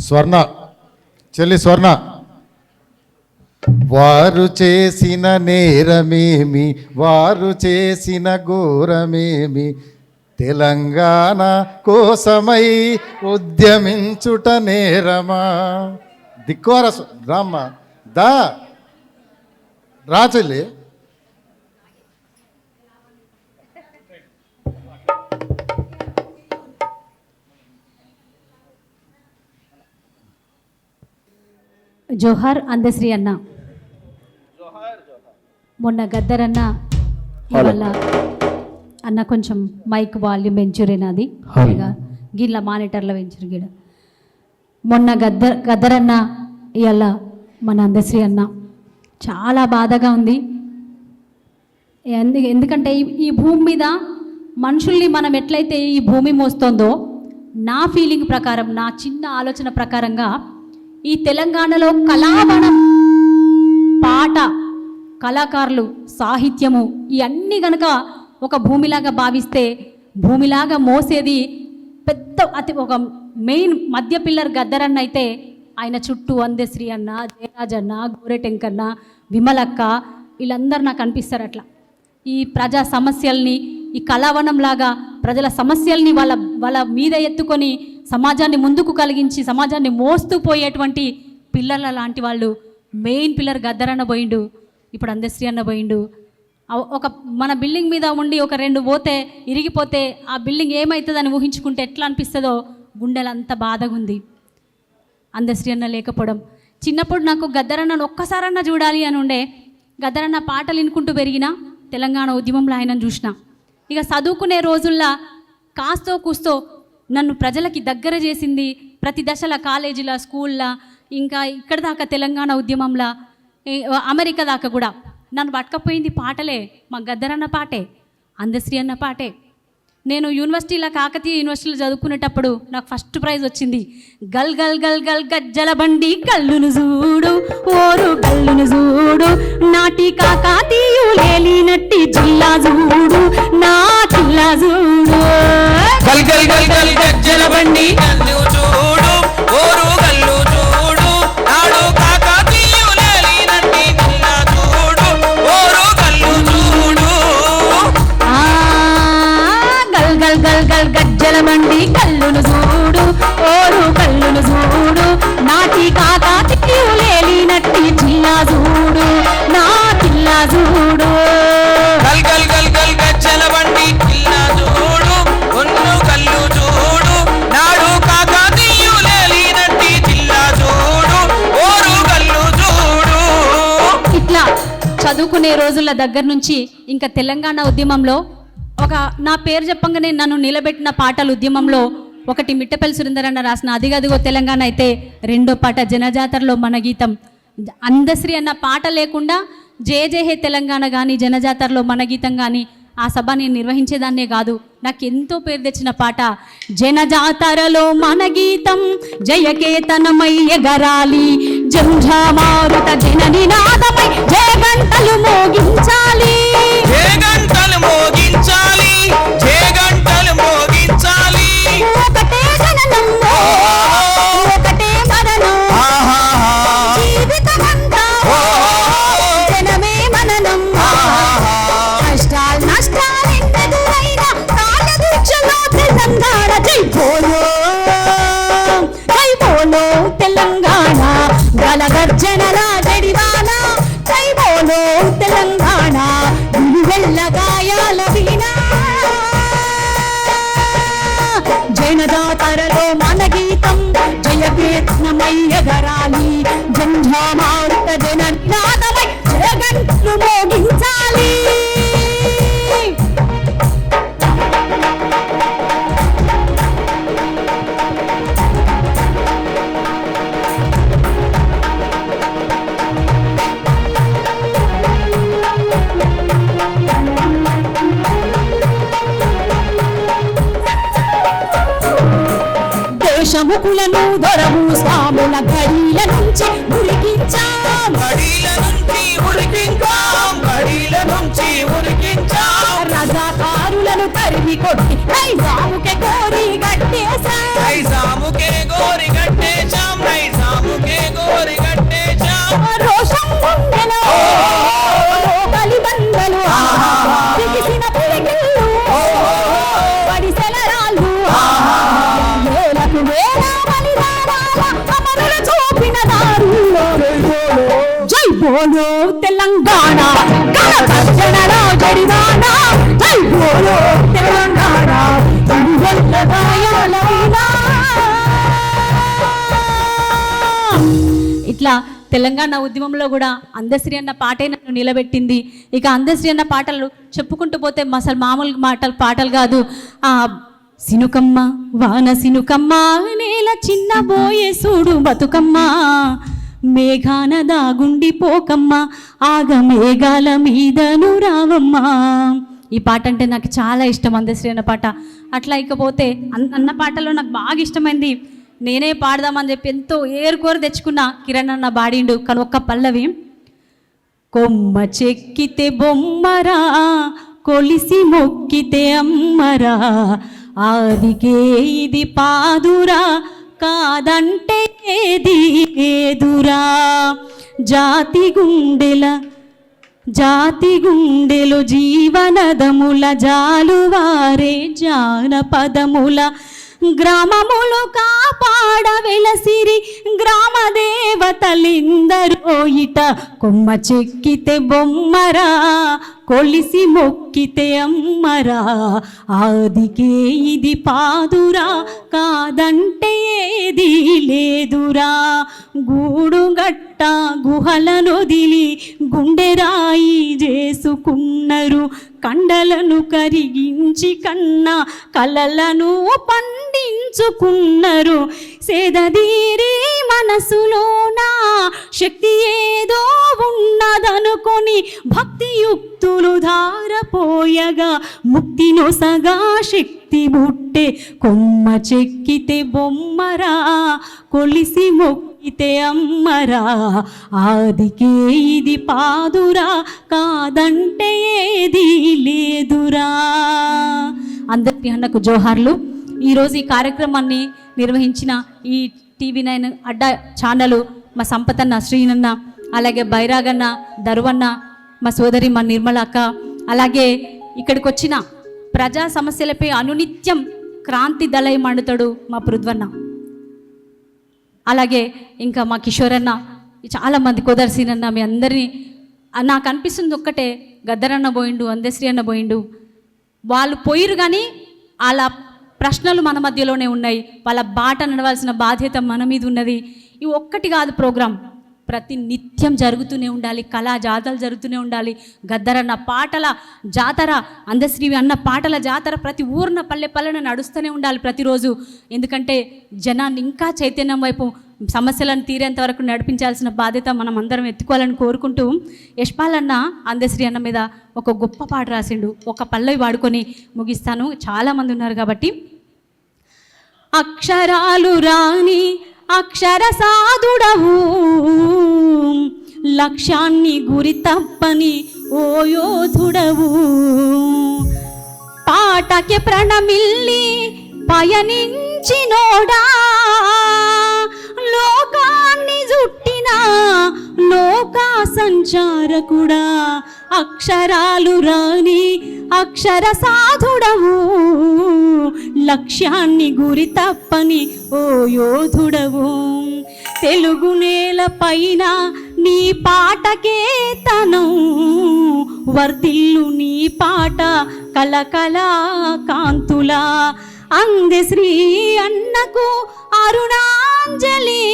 స్వర్ణ చెల్లి స్వర్ణ. వారు చేసిన నేరమేమి వారు చేసిన ఘోరమేమి తెలంగాణ కోసమై ఉద్యమించుట నేరమా? దిక్కోర స్వ- రామ్మ. దా రా చెల్లి జోహార్ అందశ్రీ అన్న. మొన్న గద్దరన్న ఇవాళ అన్న కొంచెం మైక్ వాల్యూమ్ పెంచురే నాది. ఇక గిట్ల మానిటర్లో పెంచురు గిడ. మొన్న గద్దర్ గద్దరన్న ఇవాళ మన అందశ్రీ అన్న. చాలా బాధగా ఉంది. ఎందు ఎందుకంటే ఈ- ఈ భూమి మీద మనుషుల్ని మనం ఎట్లయితే ఈ భూమి మోస్తుందో నా ఫీలింగ్ ప్రకారం నా చిన్న ఆలోచన ప్రకారంగా ఈ తెలంగాణలో కళావనం పాట కళాకారులు సాహిత్యము ఇవన్నీ గనక ఒక భూమిలాగా భావిస్తే భూమిలాగా మోసేది పెద్ద అతి ఒక మెయిన్ మధ్య పిల్లర్ గద్దరన్న అయితే ఆయన చుట్టూ అందశ్రీ అన్న జయరాజ్ అన్న గోరెటెంకన్న విమలక్క వీళ్ళందరూ నాకు అనిపిస్తారు అట్లా. ఈ ప్రజా సమస్యల్ని ఈ కళావనంలాగా ప్రజల సమస్యల్ని వాళ్ళ వాళ్ళ మీద ఎత్తుకొని సమాజాన్ని ముందుకు కలిగించి సమాజాన్ని మోస్తూ పోయేటువంటి పిల్లల లాంటి వాళ్ళు మెయిన్ పిల్లర్ గద్దరన్న పోయిండు ఇప్పుడు అందశ్రీ అన్న పోయిండు. ఒక మన బిల్డింగ్ మీద ఉండి ఒక రెండు పోతే ఇరిగిపోతే ఆ బిల్డింగ్ ఏమవుతుందని ఊహించుకుంటే ఎట్లా అనిపిస్తుందో గుండెలు అంత బాధగా ఉంది అందశ్రీ అన్న లేకపోవడం. చిన్నప్పుడు నాకు గద్దరన్నను ఒక్కసారన్నా చూడాలి అని ఉండే గద్దరన్న పాటలు వినుకుంటూ పెరిగిన తెలంగాణ ఉద్యమంలో ఆయనను చూసిన. ఇక చదువుకునే రోజుల్లో కాస్తో కూస్తో నన్ను ప్రజలకి దగ్గర చేసింది ప్రతి దశల కాలేజీల స్కూల్లో ఇంకా ఇక్కడ దాకా తెలంగాణ ఉద్యమంలో అమెరికా దాకా కూడా. నన్ను పట్టుకపోయింది పాటలే మా గద్దరన్న పాటే అందశ్రీ అన్న పాటే. నేను యూనివర్సిటీలో కాకతీయ యూనివర్సిటీలో చదువుకునేటప్పుడు నాకు ఫస్ట్ ప్రైజ్ వచ్చింది. గల్ గల్ గల్ గల్ గజ్జల బండి కల్లును చూడు ఓరు కల్లును చూడు. నాటి కాకతీయులేలి నట్టి కల్లు చూడు ఓరు గల్లు చూడు నాడు కాకతీయులేలినట్టి నిన్న చూడు ఓరు గల్లు చూడు. ఆ గల్ గల్ గల్ గల్ గజ్జల బండి కల్లును చూడు ఓరు కల్లును చూడు నాటి కాకతీయులేలి నట్టి చదువుకునే రోజుల దగ్గర నుంచి ఇంకా తెలంగాణ ఉద్యమంలో ఒక నా పేరు చెప్పంగానే నన్ను నిలబెట్టిన పాటల ఉద్యమంలో ఒకటి మిట్టపల్లి సురేందర్ రాసిన అదిగదిగో తెలంగాణ అయితే రెండో పాట జనజాతరలో మన గీతం. అందశ్రీ అన్న పాట లేకుండా జే జే హే తెలంగాణ కానీ జనజాతరలో మన గీతం కానీ ఆ సభ నేను నిర్వహించేదాన్నే కాదు. నాకు ఎంతో పేరు తెచ్చిన పాట జనజాతరలో మన గీతం జయకేతనమై ఎగరాలి జంఝామారుత జననినాదమై గర్జనల జడివాన జై తెలంగాణ వెళ్ళ గాయాల వీణా. జనదాతరలో మన గీతం జయ జంఝామారుత జన నినాదమై దేశముకులను దొరవు స్వాముల గడిల నుంచి ఉరికించాం. బడీల నుంచి ఉరికించాం. బడీల నుంచి ఉరికించాం. రజాకారులను తరిమి కొట్టి నైజాముకే కోరి గట్టేశాం. ఐజాముకే గోరి కట్టేశాం బోలో తెలంగాణ గణతంత్రలో జరిమాన. జై బోలో తెలంగాణ ఇట్లా తెలంగాణ ఉద్యమంలో కూడా అందశ్రీ అన్న పాటే నన్ను నిలబెట్టింది. ఇక అందశ్రీ అన్న పాటలు చెప్పుకుంటూ పోతే అసలు మామూలు మాటలు పాటలు కాదు. ఆ సినుకమ్మ వాన సినుకమ్మ నేల చిన్న బోయే సూడు బతుకమ్మ. మేఘాన దాగుండిపోకమ్మా ఆగ మేఘాల మీదను రావమ్మా. ఈ పాట అంటే నాకు చాలా ఇష్టం అందశ్రీ అన్న పాట. అట్లా ఇకపోతే అన్న పాటలో నాకు బాగా ఇష్టమైంది. నేనే పాడదామని చెప్పి ఎంతో ఏరుకోరు తెచ్చుకున్న కిరణ్ అన్న బాడిండు కానీ ఒక్క పల్లవి. కొమ్మ చెక్కితే బొమ్మరా కొలిసి మొక్కితే అమ్మరా. ఆదికే ఇది పాదురా కాదంటే ఏది ఏదురా జాతి గుండెల జాతి గుండెలు జీవనదముల జాలువారే జానపదముల. గ్రామములు కాపాడ వెలసిరి గ్రామ దేవతలిందరో ఇట కొమ్మ చెక్కితే బొమ్మరా? కొలిసి మొక్కితే అమ్మరా. ఆదికే ఇది పాదురా కాదంటే ఏది లేదురా. గూడుగట్ట గుహలనొదిలి గుండెరాయి చేసుకున్నారు. కండలను కరిగించి కన్నా కలలను పండించుకున్నారు. సేదదీరి మనసులోన? శక్తి ఏదో ఉన్నదనుకొని భక్తియుక్తులు ధారపోయగా ముక్తి సగా శక్తి ముట్టే కొమ్మ చెక్కితే బొమ్మరా కొలిసి మొక్కితే అమ్మరా. ఆదికే ఇది పాదురా కాదంటే ఏది లేదురా. అందరికీ అన్నకు జోహార్లు. ఈరోజు ఈ కార్యక్రమాన్ని నిర్వహించిన ఈ టీవీ నైన్ అడ్డా ఛానల్ మా సంపతన్న శ్రీనన్న అలాగే బైరాగన్న దరువన్న మా సోదరి మా నిర్మల అక్క అలాగే ఇక్కడికి వచ్చిన ప్రజా సమస్యలపై అనునిత్యం క్రాంతి దళై మండుతాడు మా పృథ్వన్న. అలాగే ఇంకా మా కిషోరన్న చాలామంది కుదర్సీనన్న మీ అందరినీ నాకు అనిపిస్తుంది ఒక్కటే గద్దరన్న పోయిండు అందశ్రీ అన్న పోయిండు. వాళ్ళు పోయిరు కానీ వాళ్ళ ప్రశ్నలు మన మధ్యలోనే ఉన్నాయి. వాళ్ళ బాట నడవాల్సిన బాధ్యత మన మీద ఉన్నది. ఇవి ఒక్కటి కాదు ప్రోగ్రాం. ప్రతి నిత్యం జరుగుతూనే ఉండాలి. కళా జాతరలు జరుగుతూనే ఉండాలి. గద్దరన్న పాటల జాతర అందశ్రీవి అన్న పాటల జాతర ప్రతి ఊరిన పల్లె పల్లెన నడుస్తూనే ఉండాలి ప్రతిరోజు. ఎందుకంటే జనాన్ని ఇంకా చైతన్యం వైపు సమస్యలను తీరేంత వరకు నడిపించాల్సిన బాధ్యత మనం అందరం ఎత్తుకోవాలని కోరుకుంటూ యశ్పాలన్న అందశ్రీ అన్న మీద ఒక గొప్ప పాట రాసిండు. ఒక పల్లవి వాడుకొని ముగిస్తాను. చాలామంది ఉన్నారు కాబట్టి. అక్షరాలు రాని అక్షర సాధుడవు. లక్ష్యాన్ని గురి తప్పని ఓ యోధుడవు. పాటకి ప్రణమిల్లి పయనించినోడా. లోకాన్ని జుట్టిన లోకా సంచారకుడా. అక్షరాలు రాని అక్షర సాధుడవు. లక్ష్యాన్ని గురి తప్పని ఓ యోధుడవు. తెలుగు నేల పైన నీ పాటకే తనం వర్ధిల్లు నీ పాట కలకలా కాంతులా. అందశ్రీ అన్నకు అరుణాంజలి.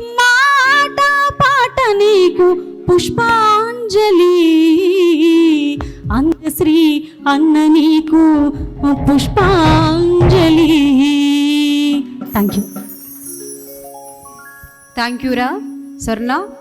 మాట పాట నీకు పుష్పాంజలి. అంద శ్రీ అన్న నీకు పుష్పాంజలి. థ్యాంక్ యూ థ్యాంక్ యూ రా స్వర్ణ.